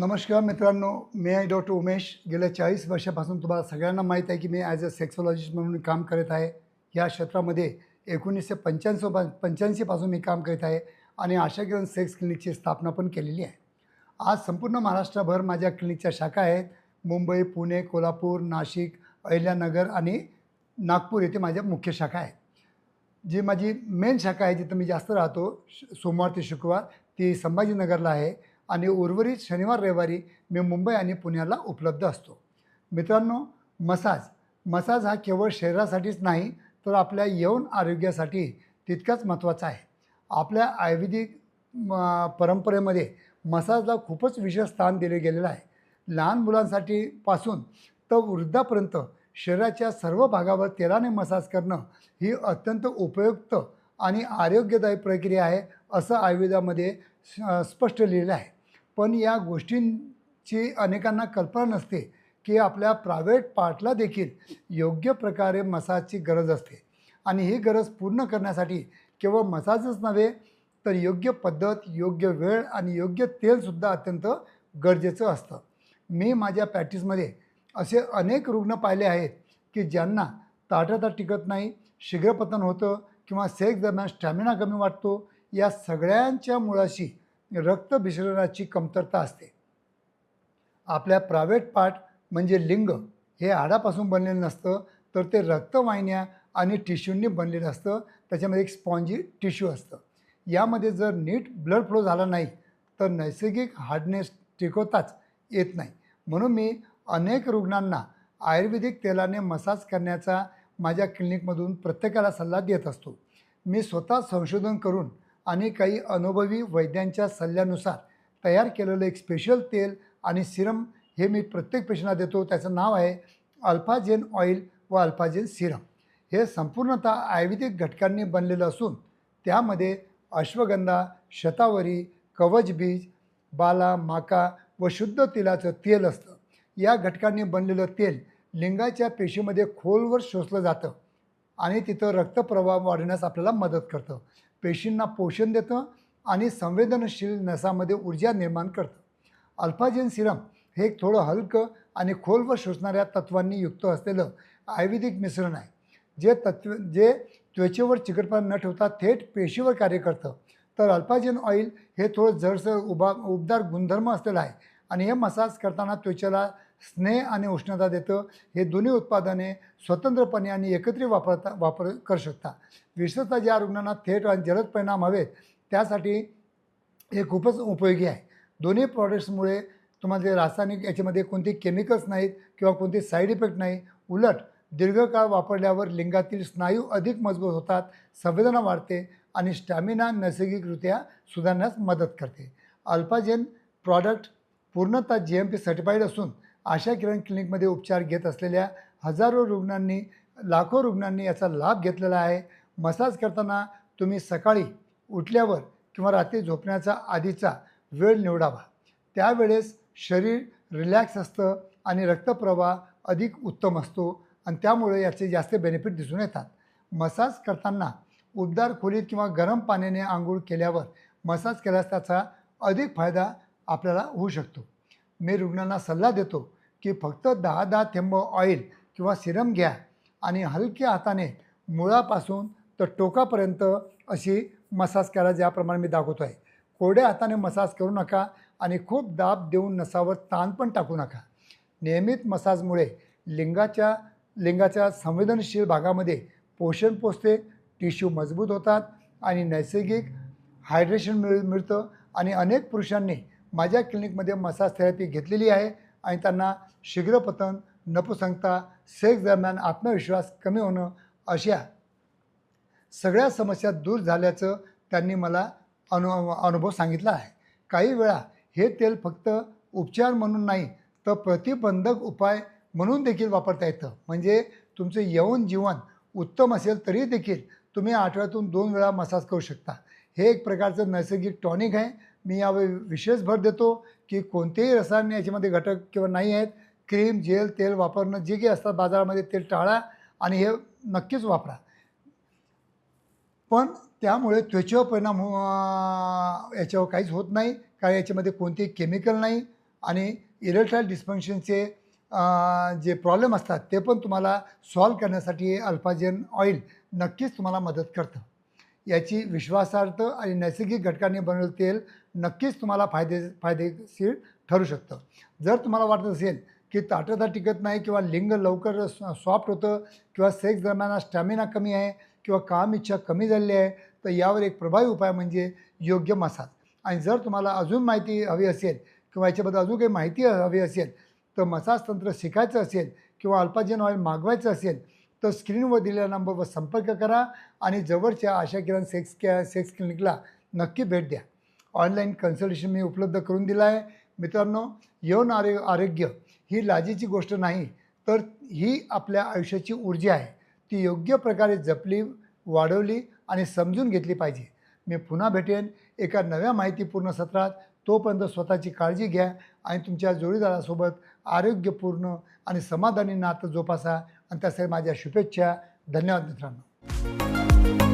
नमस्कार मित्रांनो मी आहे डॉक्टर उमेश. गेल्या चाळीस वर्षापासून तुम्हाला सगळ्यांना माहीत आहे की मी ॲज अ सेक्सॉलॉजिस्ट म्हणून काम करत आहे. या क्षेत्रामध्ये एकोणीसशे पंच्याऐंशी पा पंच्याऐंशीपासून मी काम करत आहे आणि आशा किरण सेक्स क्लिनिकची स्थापना पण केलेली आहे. आज संपूर्ण महाराष्ट्रभर माझ्या क्लिनिकच्या शाखा आहेत. मुंबई पुणे कोल्हापूर नाशिक अहिल्यानगर आणि नागपूर येथे माझ्या मुख्य शाखा आहेत. जी माझी मेन शाखा आहे जिथं मी जास्त राहतो श- सोमवार ते शुक्रवार ती संभाजीनगरला आहे. आणि उर्वरित शनिवार रविवारी मी मुंबई आणि पुण्याला उपलब्ध असतो. मित्रांनो मसाज. मसाज हा केवळ शरीरासाठीच नाही तर आपल्या यौन आरोग्यासाठी तितकाच महत्त्वाचा आहे. आपल्या आयुर्वेदिक म, परंपरेमध्ये मसाजला खूपच विशेष स्थान दिले गेलेलं आहे. लहान मुलांसाठी पासून तर वृद्धापर्यंत शरीराच्या सर्व भागावर तेलाने मसाज करणं ही अत्यंत उपयुक्त आणि आरोग्यदायी प्रक्रिया आहे असं आयुर्वेदामध्ये स्पष्ट लिहिलं आहे. पण या गोष्टींची अनेकांना कल्पना नसते की आपल्या प्रायव्हेट पार्टला देखील योग्य प्रकारे मसाजची गरज असते. आणि ही गरज पूर्ण करण्यासाठी केवळ मसाजच नव्हे तर योग्य पद्धत योग्य वेळ आणि योग्य तेलसुद्धा अत्यंत गरजेचं असतं. मी माझ्या प्रॅक्टिसमध्ये असे अनेक रुग्ण पाहिले आहेत की ज्यांना ताटाताट टिकत नाही शीघ्रपतन होतं किंवा सेक्स दरम्यान स्टॅमिना कमी वाटतो या सगळ्यांच्या मुळाशी रक्तभिसरणाची कमतरता असते. आपल्या प्रायव्हेट पार्ट म्हणजे लिंग हे हाडापासून बनलेलं नसतं तर ते रक्तवाहिन्या आणि टिश्यूंनी बनलेलं असतं. त्याच्यामध्ये एक स्पॉन्जी टिश्यू असतं. यामध्ये जर नीट ब्लड फ्लो झाला नाही तर नैसर्गिक हार्डनेस टिकवताच येत नाही. म्हणून मी अनेक रुग्णांना आयुर्वेदिक तेलाने मसाज करण्याचा माझ्या क्लिनिकमधून प्रत्येकाला सल्ला देत असतो. मी स्वतः संशोधन करून आणि काही अनुभवी वैद्यांच्या सल्ल्यानुसार तयार केलेलं एक स्पेशल तेल आणि सिरम हे मी प्रत्येक पेशंटला देतो. त्याचं नाव आहे अल्फाजेन ऑइल व अल्फाजेन सिरम. हे संपूर्णतः आयुर्वेदिक घटकांनी बनलेलं असून त्यामध्ये अश्वगंधा शतावरी कवच बीज बाला माका व शुद्ध तेलाचं तेल असतं. या घटकांनी बनलेलं तेल लिंगाच्या पेशीमध्ये खोलवर शोषलं जातं आणि तिथं रक्तप्रवाह वाढण्यास आपल्याला मदत करतं. पेशींना पोषण देतं आणि संवेदनशील नसामध्ये ऊर्जा निर्माण करतं. अल्फाजेन सिरम हे एक थोडं हलकं आणि खोलवर शोषणाऱ्या तत्वांनी युक्त असलेलं आयुर्वेदिक मिश्रण आहे. जे तत्व जे त्वचेवर चिकटपणा न ठेवता थेट पेशीवर कार्य करतं. तर अल्फाजेन ऑइल हे थोडं जडसर उभा उबदार गुणधर्म असलेलं आहे आणि हे मसाज करताना त्वचेला स्नेह आणि उष्णता देतं. हे दोन्ही उत्पादने स्वतंत्रपणे आणि एकत्रित वापरता वापर करू शकता. विशेषतः ज्या रुग्णांना थेट आणि जलद परिणाम हवेत त्यासाठी हे खूपच उपयोगी आहे. दोन्ही प्रॉडक्ट्समुळे तुम्हाला जे रासायनिक याच्यामध्ये कोणते केमिकल्स नाहीत किंवा कोणते साईड इफेक्ट नाही उलट दीर्घकाळ वापरल्यावर लिंगातील स्नायू अधिक मजबूत होतात संवेदना वाढते आणि स्टॅमिना नैसर्गिकरित्या सुधारण्यास मदत करते. अल्फाजेन प्रॉडक्ट पूर्णतः जी एम पी सर्टिफाईड असून आशा किरण क्लिनिकमध्ये उपचार घेत असलेल्या हजारो रुग्णांनी लाखो रुग्णांनी याचा लाभ घेतलेला आहे. मसाज करताना तुम्ही सकाळी उठल्यावर किंवा रात्री झोपण्याचा आधीचा वेळ निवडावा. त्यावेळेस शरीर रिलॅक्स असतं आणि रक्तप्रवाह अधिक उत्तम असतो आणि त्यामुळे याचे जास्त बेनिफिट दिसून येतात. मसाज करताना उबदार खोलीत किंवा गरम पाण्याने आंघोळ केल्यावर मसाज केल्यास त्याचा अधिक फायदा आपल्याला होऊ शकतो. मी रुग्णांना सल्ला देतो की फक्त दहा दहा थेंब ऑइल किंवा सिरम घ्या आणि हलक्या हाताने मुळापासून तर टोकापर्यंत अशी मसाज करा ज्याप्रमाणे मी दाखवतो आहे कोरड्या हाताने मसाज करू नका आणि खूप दाब देऊन नसावर ताण पण टाकू नका. नियमित मसाजमुळे लिंगाच्या लिंगाच्या संवेदनशील भागामध्ये पोषण पोचते टिश्यू मजबूत होतात आणि नैसर्गिक हायड्रेशन मिळ मिळतं आणि अनेक पुरुषांनी माझ्या क्लिनिकमध्ये मसाज थेरपी घेतलेली आहे आणि त्यांना शीघ्रपतन नपुसंगता सेक्स दरम्यान आत्मविश्वास कमी होणं अशा सगळ्या समस्या दूर झाल्याचं त्यांनी मला अनु अनुभव सांगितला आहे. काही वेळा हे तेल फक्त उपचार म्हणून नाही तर प्रतिबंधक उपाय म्हणून देखील वापरता येतं. म्हणजे तुमचं यवन जीवन उत्तम असेल तरी देखील तुम्ही आठवड्यातून दोन वेळा मसाज करू शकता. हे एक प्रकारचं नैसर्गिक टॉनिक आहे. मी यावर विशेष भर देतो की कोणतेही रसायने याच्यामध्ये घटक किंवा नाही आहेत क्रीम जेल तेल वापरणं जे काही असतात बाजारामध्ये तेल टाळा आणि हे नक्कीच वापरा. पण त्यामुळे त्वचेवर परिणाम हो, याच्यावर काहीच होत नाही कारण याच्यामध्ये कोणतेही केमिकल नाही आणि इरेक्टाईल डिस्फंक्शनचे जे प्रॉब्लेम असतात ते पण तुम्हाला सॉल्व करण्यासाठी अल्फाजेन ऑइल नक्कीच तुम्हाला मदत करतं. याची विश्वासार्थ आणि नैसर्गिक घटकांनी बनवलेलं तेल नक्कीच तुम्हाला फायदे फायदेशीर ठरू शकतं. जर तुम्हाला वाटत असेल की ताटता टिकत नाही किंवा लिंग लवकर सॉफ्ट होतं किंवा सेक्स दरम्यान स्टॅमिना कमी आहे किंवा काम इच्छा कमी झालेली आहे तर यावर एक प्रभावी उपाय म्हणजे योग्य मसाज. आणि जर तुम्हाला अजून माहिती हवी असेल किंवा याच्याबद्दल अजून काही माहिती हवी असेल तर मसाज तंत्र शिकायचं असेल किंवा अल्पाजन ऑइल मागवायचं असेल तर स्क्रीनवर दिलेल्या नंबरवर संपर्क करा आणि जवळच्या आशा किरण सेक्स कॅ सेक्स क्लिनिकला नक्की भेट द्या. ऑनलाईन कन्सल्टेशन मी उपलब्ध करून दिलं आहे मित्रांनो यौन आरो आरोग्य ही लाजीची गोष्ट नाही तर ही आपल्या आयुष्याची ऊर्जा आहे. ती योग्य प्रकारे जपली वाढवली आणि समजून घेतली पाहिजे. मी पुन्हा भेटेन एका नव्या माहितीपूर्ण सत्रात. तोपर्यंत स्वतःची काळजी घ्या आणि तुमच्या जोडीदारासोबत आरोग्यपूर्ण आणि समाधानी नातं जोपासा. आणि त्यासाठी माझ्या शुभेच्छा धन्यवाद मित्रांनो